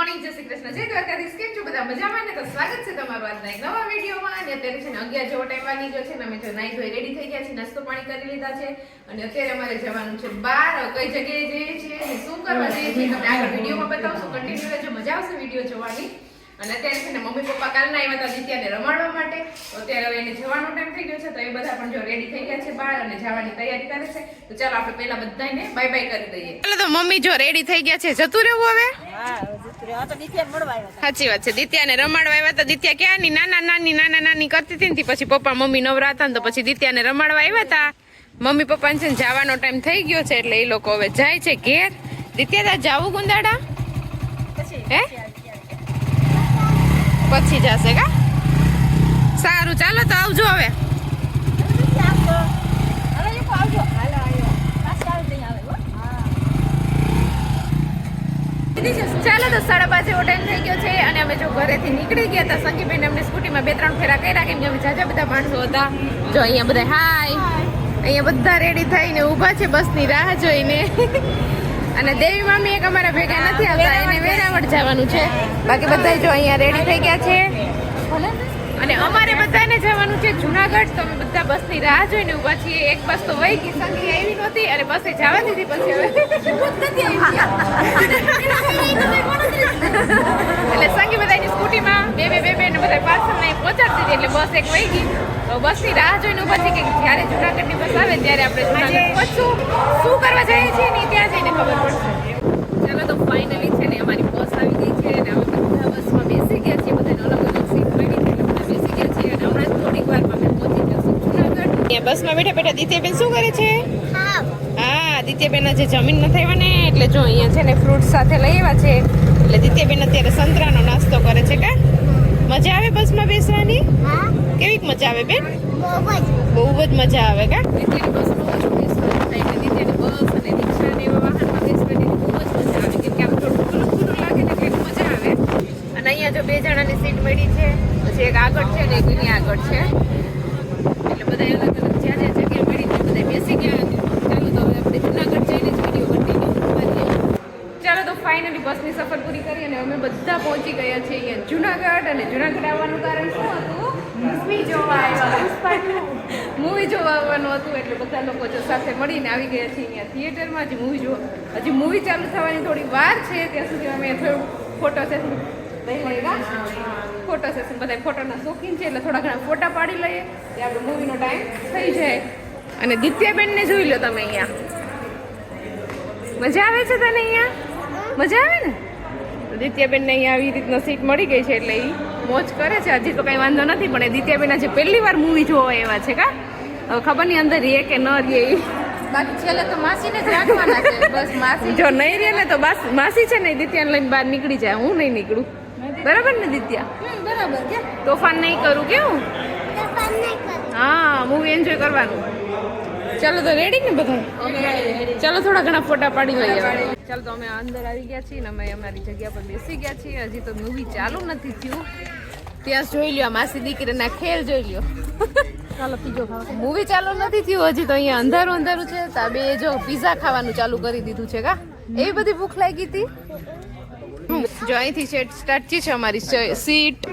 Morning જય શ્રી કૃષ્ણ. જય દ્વારકાધીશ. કેમ છો બધા? મજામાં? ને તો સ્વાગત છે તમારું આજના એક નવા વિડીયોમાં. અને અત્યારે છે ને અગિયાર જેવો ટાઈમ વાગી ગયો છે ને અમે જો નાઈ ધોઈ રેડી થઈ ગયા છે નાસ્તો પાણી કરી લીધા છે. અને અત્યારે અમારે જવાનું છે બહાર કઈ જગ્યાએ જઈએ છીએ શું કરવા જઈએ છીએ તમને આગળ વિડીયોમાં બતાવશું. કન્ટિન્યુ રહેજો. મજા આવશે વીડિયો જોવાની. અને અત્યારે છે ને મમ્મી પપ્પા કાલના આવ્યા હતા દિત્યાને રમાડવા માટે. તો અત્યારે હવે એને જવાનો ટાઈમ થઈ ગયો છે. તો એ બધા પણ જો રેડી થઈ ગયા છે બહાર અને જવાની તૈયારી કરે છે. તો ચાલો આપણે પહેલા બધાને બાય બાય કરી દઈએ. ચાલો તો મમ્મી જો રેડી થઈ ગયા છે જતું રહેવું હવે. સાચી વાત છે. દિત્યાને રમાડવા આવ્યા હતા. દિત્યા ક્યાંની નાના નાની નાના નાની કરતી હતી ને પછી પપ્પા મમ્મી નવરા હતા ને તો પછી દિત્યાને રમાડવા આવ્યા હતા. મમ્મી પપ્પાને છે ને જવાનો ટાઈમ થઈ ગયો છે એટલે એ લોકો હવે જાય છે ઘેર. દિત્યા તા જાવું ગુંદાડા? હે? પછી જશે કા? સારું, ચાલો તો આવજો હવે. ચાલો તો સાડા પાંચ એવો ટાઈમ થઈ ગયો છે અને અમે જો ઘરેથી નીકળી ગયા હતા. સંગીબેન અમને સ્કૂટીમાં બે ત્રણ ફેરા કર્યા, કેમ કે અમે જાજા બધા માણસો હતા. જો અહીંયા બધા, હાય. અહીંયા બધા રેડી થઈને ઊભા છે બસની રાહ જોઈને. અને દેવી મામી એક અમારા ભેગા નથી આવતા, એને વેરાવળ જવાનું છે. બાકી બધા જો અહીંયા રેડી થઈ ગયા છે. અને અમારે બધાને જવાનું છે જુનાગઢ. તો અમે બધા બસની રાહ જોઈને ઊભા છીએ. એક બસ તો વહી ગઈ સંગી આવી નહોતી અને બસે જવા દીધી પછી હવે. એટલે સંગી બધાની સ્કૂટીમાં બે બે બે બે ને બધા પાછળ નહીં પહોંચાડતી હતી એટલે બસ એક વહી ગઈ. તો બસની રાહ જોઈને ઊભા છીએ કે જ્યારે જુનાગઢની બસ આવે ત્યારે આપણે જુનાગઢ પહોંચશું. શું કરવા જઈએ છીએ ને ત્યાં જઈને ખબર પડશે. ચલો તો ફાઇનલી છે ને અમારી બસ આવી ગઈ છે અને અમે બધા બસમાં બેસી ગયા છીએ બધાને અલગ અલગ સીટ મળી છે એટલે બધા બેસી ગયા છીએ અને હમણાં જ થોડીક વારમાં અમે પહોંચી જશું જુનાગઢ અહીંયા બસમાં બેઠા બેઠા દિત્યાબેન શું કરે છે? હા. દિત્યાબેન જે જમીન નથી આવ્યા ને એટલે જો અહીંયા છે ને ફ્રૂટ સાથે લઈ આવ્યા છે એટલે દિત્યાબેન અત્યારે સંતરાનો નાસ્તો કરે છે કા? મજા આવે બસમાં બેસવાની? કેવીક મજા આવે બેન? બહુ જ. મજા આવે કા? દિત્યાની બસમાં ઓછું બેસવાનું થાય એટલે દિત્યાની બસ અને રિક્ષા ને એવા વાહનમાં બેસવાની બહુ જ મજા આવે કેમ કે આમ થોડું ખુલ્લું ખુલ્લું લાગે ને એટલે મજા આવે જો બે જણાની સીટ મળી છે. પછી એક આગળ છે ને એક એની આગળ છે. એટલે બધા અલગ અલગ જ્યાં જ્યાં જગ્યા મળી છે બધા બેસી ગયા ચાલો તો હવે આપણે જુનાગઢ જઈને જ વીડિયો કન્ટિન્યુ કરીએ. ચાલો તો ફાઇનલી બસની સફર પૂરી કરી અને અમે બધા પહોંચી ગયા છીએ અહીંયા જુનાગઢ અને જુનાગઢ આવવાનું કારણ શું હતું? મૂવી જોવા આવ્યા મૂવી જોવા આવવાનું હતું એટલે બધા લોકો જો સાથે મળીને આવી ગયા છીએ અહીંયા થિયેટરમાં હજી મૂવી જોવા હજી મૂવી ચાલુ થવાની થોડી વાર છે, ત્યાં સુધી અમે થોડું ફોટો સેશન ફોટો સેશન બધા ફોટોના શોખીન છે એટલે થોડા ઘણા ફોટા પાડી લઈએ. એ આપણો મૂવીનો ટાઈમ થઈ જાય. અને દિત્યાબેનને જોઈ લો તમે અહીંયા. મજા આવે છે તને અહીંયા? મજા આવે ને? દિત્યાબેનને અહીંયા આવી રીતના સીટ મળી ગઈ છે એટલે એ મોજ કરે છે. હજી તો કંઈ વાંધો નથી પણ એ દિત્યાબેન આજે પહેલી વાર મૂવી જોવા એવા છે કા? હવે ખબર નહીં અંદર રે કે ન રે એ બાકી છેલ્લે તો માસીને જ રાખવાના છે. બસ માસી જો નહીં રે ને તો બસ માસી છે ને દિત્યાને લઈને બહાર નીકળી જાય. હું નહીં નીકળું. બરાબર ને દિત્યા? બરાબર તોફાન નહીં કરું કેવું હા? મૂવી એન્જોય કરવાનું. ચાલો તો રેડી ને બધા ચાલો થોડા ઘણા ફોટા પાડી લઈએ. ચાલો તો અમે અંદર આવી ગયા છીએ ને અમે અમારી જગ્યા પર બેસી ગયા છીએ. હજી તો મૂવી ચાલુ નથી થયું. ત્યાં જોઈ લ્યો માસી દીકરીના ખેલ જોઈ લ્યો. ચાલો પીજો મૂવી ચાલુ નથી થયું હજી તો અહીંયા અંધારું અંધારું છે. તો આ બે જો પીઝા ખાવાનું ચાલુ કરી દીધું છે કા? એવી બધી ભૂખ લાગી હતી? જો અહીંથી છે સ્ટાર્ટ છે અમારી સીટ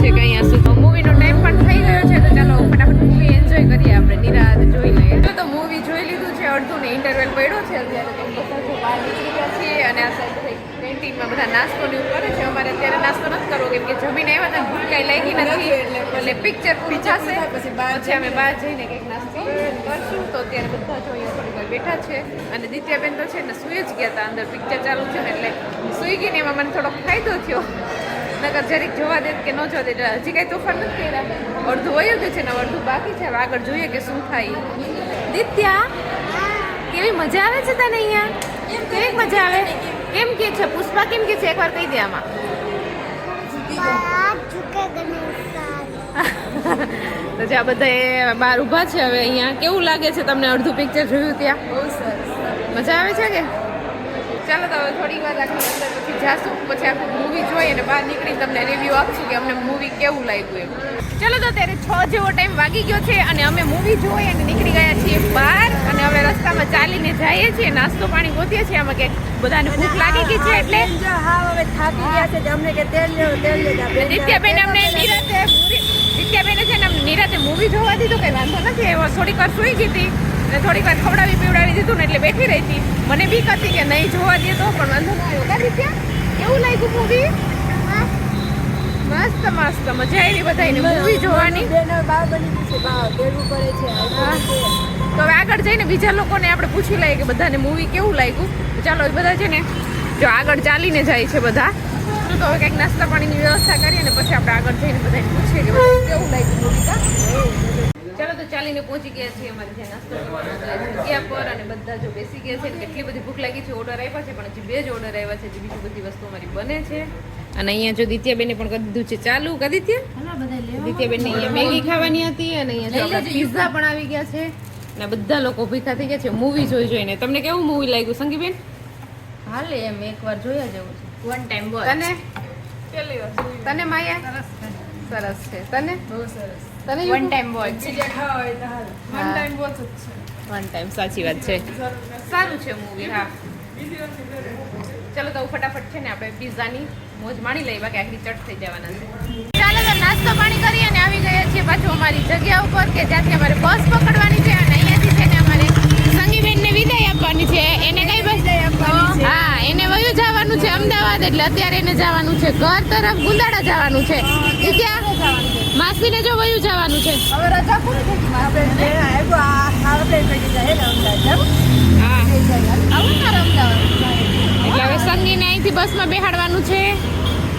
છે કે અહીંયા સુધી મૂવીનો ટાઈમ પણ થઈ ગયો છે તો ચાલો ફટાફટ મૂવી એન્જોય કરીએ આપણે નિરાત જોઈ લઈએ. તો તો મૂવી જોઈ લીધું છે અડધું ને ઇન્ટરવેલ પડ્યો છે અત્યારે. તો જો બહાર નીકળી ગયા છીએ અને આ સાઈડ કેન્ટીનમાં બધા નાસ્તો ને કરે છે. અમારે અત્યારે નાસ્તો નથી કરવો કેમ કે જમીને આવ્યા હતા ભૂલ કાંઈ લાગી નથી. એટલે પિક્ચર પૂરું થશે. પછી અમે બહાર જઈને કંઈક નાસ્તો કરશું. તો અત્યારે બધા જો અહીંયા થોડી બેઠા છે. અને દિત્યાબેન તો છે ને સુઈ જ ગયા હતા. અંદર પિક્ચર ચાલુ છે ને એટલે સુઈ ગઈ ને એમાં મને થોડોક ફાયદો થયો. નગર જરીક જોવા દે કે ન જોવા દે. હજી કાંઈ તોફાન નથી કર્યા. અડધું વયું ગયું છે ને અડધું બાકી છે. આગળ જોઈએ કે શું થાય. દિત્યા કેવી મજા આવે છે તને અહીંયા? કેવી મજા આવે? છે? પુષ્પા કેમ કે છે? એકવાર કહી દે આમાં. તો જે આ બધા બહાર ઊભા છે હવે અહીંયા. કેવું લાગે છે તમને અડધું પિક્ચર જોયું ત્યાં? મજા આવે છે કે? ચાલો તો હવે થોડી વાર પછી જાશું. પછી આખું મૂવી જોઈ અને બહાર નીકળી તમને રિવ્યૂ આપશું કે અમને મૂવી કેવું લાગ્યું એમ. ચાલો તો ત્યારે છ જેવો ટાઈમ વાગી ગયો છે અને અમે મૂવી જોઈ અને નીકળી ગયા છીએ બહાર અને હવે રસ્તામાં ચાલીને જઈએ છીએ નાસ્તો પાણી ગોતીએ છીએ. આમાં કે બધાને ભૂખ લાગી ગઈ છે એટલે હા હવે થાક ગયા છે અમને કે તેલ લેવો તેલ બેન દિત્યાબેન અમને નિરાતે મૂવી દિત્યાબેને છે ને અમને નિરાતે મૂવી જોવા દીધું કઈ વાંધો નથી. એવો થોડીક વાર સુઈ ગઈ હતી અને થોડીક વાર ખવડાવી પીવડાવી દીધું ને એટલે બેઠી રહી હતી. મને બીક હતી કે નહીં જોવા દે તો પણ વાંધો ના આવ્યો. કા દિત્યા કેવું લાગ્યું મૂવી મસ્ત મસ્ત. મજા આવી બધાને મૂવી જોવાની. તો હવે આગળ જઈને બીજા લોકોને આપણે પૂછી લઈએ કે બધાને મૂવી કેવું લાગ્યું. ચાલો બધા છે ને જો આગળ ચાલીને જાય છે બધા. તો હવે કંઈક નાસ્તા પાણીની વ્યવસ્થા કરીએ અને પછી આપણે આગળ જઈને બધાને પૂછીએ કે કેવું લાગ્યું મૂવી કા ચાલો તો ચાલીને પહોંચી ગયા છીએ અમારે જે નાસ્તો જગ્યા પર અને બધા જો બેસી ગયા છે કેટલી બધી ભૂખ લાગી છે ઓર્ડર આવ્યા છે પણ હજી બે જ ઓર્ડર આવ્યા છે હજી બીજી બધી વસ્તુ અમારી બને છે. અને અહીંયા જો દિત્યાબેને પણ કરી દીધું છે ચાલુ કરી દિત્યા? દિત્યાબેન અહીંયા મેગી ખાવાની હતી અને અહીંયા જો પિઝા પણ આવી ગયા છે. અને બધા લોકો ભીખા થઈ ગયા છે મૂવી જોઈ જોઈને. તમને કેવું મૂવી લાગ્યું સંગીબેન? હાલે એમ એકવાર જોયા જેવું છે. વન ટાઈમ બોલ તને તને માયા? સરસ છે. તને? બહુ સરસ. તને one time watch one time one time સાચી વાત છે. સારું છે મૂવી હા. ચલો તો ફટાફટ છે ને આપણે પિઝાની મોજ માણી લઈએ બાકી આખરી ચટ થઈ જવાના છે. ચાલો તો નાસ્તો પાણી કરી અને આવી ગયા છીએ પાછું અમારી જગ્યા ઉપર કે જ્યાંથી અમારે બસ પકડવાની છે અને અહીંયાથી છે ને અમારે સંગીબેનને વિદાય આપવાની છે. એને કઈ બસ હા એને વયું જવાનું છે અમદાવાદ એટલે અત્યારે એને જવાનું છે ઘર તરફ ગુંદાડા જવાનું છે. ઈ ક્યાં? માસીને જો વયું જવાનું છે. હવે રજા પૂરી થઈ આપણે જે આવ્યો આ આપણે ભેગી જાય ને અમદાવાદ હા. આવું તારે અમદાવાદ. એટલે હવે સંગીને અહીંથી બસમાં બેહાડવાનું છે.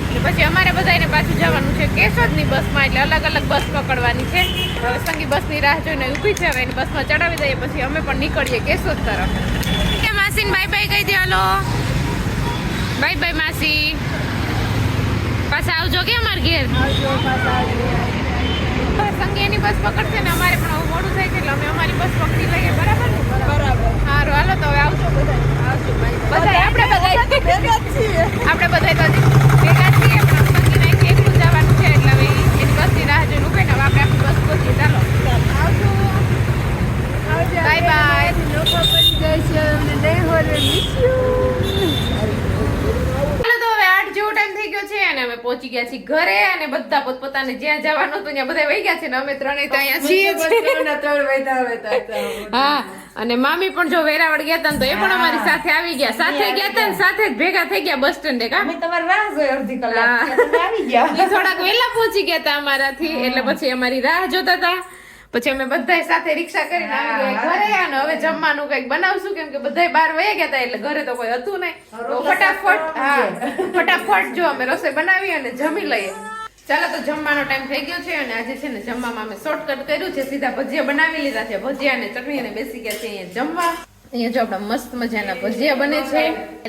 એટલે પછી અમારે બધાને પાછું જવાનું છે કેશોદની બસમાં એટલે અલગ અલગ બસ પકડવાની છે. હવે સંગી બસની રાહ જોઈને ઊભી છે હવે એની બસમાં ચડાવી દઈએ પછી અમે પણ નીકળીએ કેશોદ તરફ. કે માસીને બાય બાય કહી દે હાલો. બાય બાય માસી. પાછા આવજો કે અમાર ઘેર? એની બસ પકડશે ને અમારે પણ હવે મોડું થાય છે એટલે અમે અમારી બસ પકડી લઈએ બરાબર ને? બરાબર. સારું હાલો તો હવે આવજો બધા આવજો બધા આપણે બધા ભેગા છીએ. આપણે બધા તો ભેગા છીએ પણ સંગીને એકલું જવાનું છે એટલે હવે એની બસની રાહ જોઈને ઉભે ને આપણે આખી બસ પહોંચીએ. ચાલો આવજો Bye bye. લોકો પડી જાય છે અમને નહીં હોલે મિસ યુ ચાલો તો હવે આઠ જેવો ટાઈમ થઈ ગયો છે અને અમે પહોંચી ગયા છીએ ઘરે અને બધા પોતપોતાને જ્યાં જવાનું હતું ત્યાં બધા વહી ગયા છે ને અમે ત્રણેય તો અહીંયા છીએ હા અને મામી પણ જો વેરાવળ ગયા હતા તો એ પણ અમારી સાથે આવી ગયા. સાથે ગયા હતા ને સાથે જ ભેગા થઈ ગયા બસ સ્ટેન્ડે કા અમે તમારી રાહ જોઈ અડધી કલાક. આવી ગયા. થોડાક વહેલા પહોંચી ગયા હતા અમારાથી એટલે પછી અમારી રાહ જોતા હતા પછી અમે બધાય સાથે રિક્ષા કરીને આવી ગયા. ઘરે અને હવે જમવાનું કંઈક બનાવશું કેમ કે બધાય બહાર વયા ગયા હતા એટલે ઘરે તો કોઈ હતું નહીં. તો ફટાફટ હા ફટાફટ જો અમે રસોઈ બનાવી અને જમી લઈએ. ચાલો તો જમવાનો ટાઈમ થઈ ગયો છે અને આજે છે ને જમવામાં અમે શોર્ટકટ કર્યું છે. સીધા ભજીયા બનાવી લીધા છે. ભજીયા અને ચટણી અને બેસી ગયા છે અહીંયા જમવા. અહીંયા જો આપણા મસ્ત મજાના ભજીયા બને છે.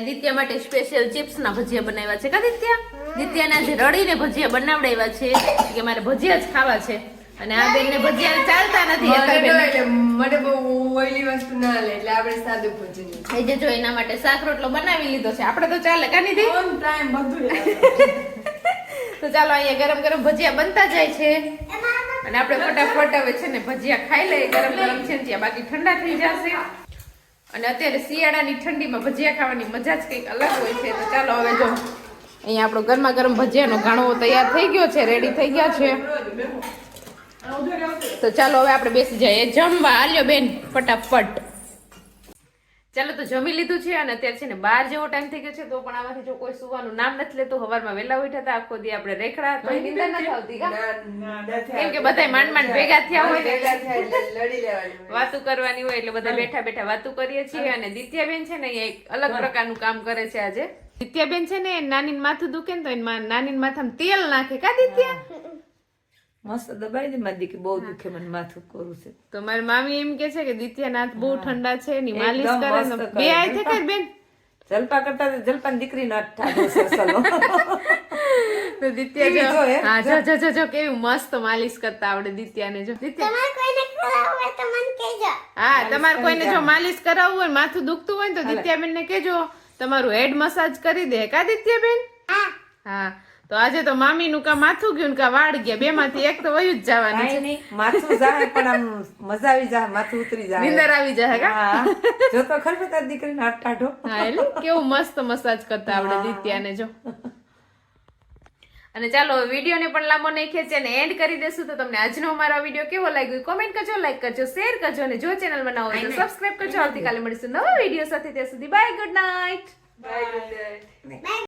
દિત્યા માટે સ્પેશિયલ ચિપ્સ ના ભજીયા બનાવ્યા છે. કા દિત્યા? ને આજે રડીને ભજીયા બનાવડાવ્યા છે. કે મારે ભજીયા જ ખાવા છે. અને આ બેનને ભજીયા ચાલતા નથી એટલે મને બહુ ઓઈલી વસ્તુ ના લે એટલે આપણે સાદું ભોજન એ જે જો એના માટે શાક રોટલો બનાવી લીધો છે. આપણે તો ચાલે કાની નિધિ? ઓન ટાઈમ બધું તો ચાલો અહીંયા ગરમ ગરમ ભજીયા બનતા જાય છે. અને આપણે ફટાફટ હવે છે ને ભજીયા ખાઈ લઈએ. ગરમ ગરમ છે ને ત્યાં બાકી ઠંડા થઈ જશે. અને અત્યારે શિયાળાની ઠંડીમાં ભજીયા ખાવાની મજા જ કંઈક અલગ હોય છે. તો ચાલો હવે જો. અહીંયા આપણો ગરમા ગરમ ભજીયાનો ઘાણો તૈયાર થઈ ગયો છે રેડી થઈ ગયા છે. તો ચાલો હવે આપણે બેસી જઈએ. જમવા. આલ્યો બેન ફટાફટ. ચાલો તો જમી લીધું છે અને અત્યારે છે ને બાર જેવો ટાઈમ થઈ ગયો છે તો પણ આમાંથી જો કોઈ સુવાનું નામ નથી લેતું હવારમાં વહેલા ઉઠ્યા હતા આખો દી આપણે રેખડા તો નિંદા નથી આવતી કેમ કે બધાય માંડ માંડ ભેગા થયા હોય વાતું કરવાની હોય એટલે બધા બેઠા બેઠા વાતું કરીએ છીએ અને દિત્યાબેન છે ને એ એક અલગ પ્રકારનું કામ કરે છે આજે. દિત્યાબેન છે ને નાની માથું દુખે ને તો નાની માથામાં તેલ નાખે. કા દિત્યા? મસ્ત દબાઈ દે મારી દીકરી બહુ દુખે મને માથું કરું છે. તો મારી મામી એમ કે છે કે દિત્યાનાથ બહુ ઠંડા છે ની માલિશ કરે ને બે આય થે કર બેન? જલપા કરતા તો જલપાની દીકરી ના તો દિત્યા જો હા જો જો. જો જો કેવી મસ્ત માલિશ કરતા આવડે દિત્યાને જો. દિત્યા હા તમારે કોઈને જો માલિશ કરાવવું હોય માથું દુખતું હોય ને તો દિત્યાબેન ને કેજો તમારું હેડ મસાજ કરી દે. કા દિત્યાબેન? હા. તો આજે તો મામી નું કા માથું ગયું ને કા વાળ ગયા. બે માંથી એક તો વયું જ જવાનું છે. માથું જાય પણ આમ મજા આવી જાય માથું ઉતરી જાય નીંદર આવી જાય કા? જો તો ખરી તારી દીકરીને હાથ હા એટલે કેવું મસ્ત મસાજ કરતા આપણે દિત્યાને જો. અને ચાલો વિડીયોને પણ લાંબો નહીં ખેંચે અને એન્ડ કરી દેશું. તો તમને આજનો અમારો વીડિયો કેવો લાગ્યો કોમેન્ટ કરજો લાઈક કરજો શેર કરજો. અને જો ચેનલ બનાવો તો સબસ્ક્રાઇબ કરજો. આવતીકાલે મળીશું નવા વીડિયો સાથે. ત્યાં સુધી બાય ગુડ નાઇટ બાય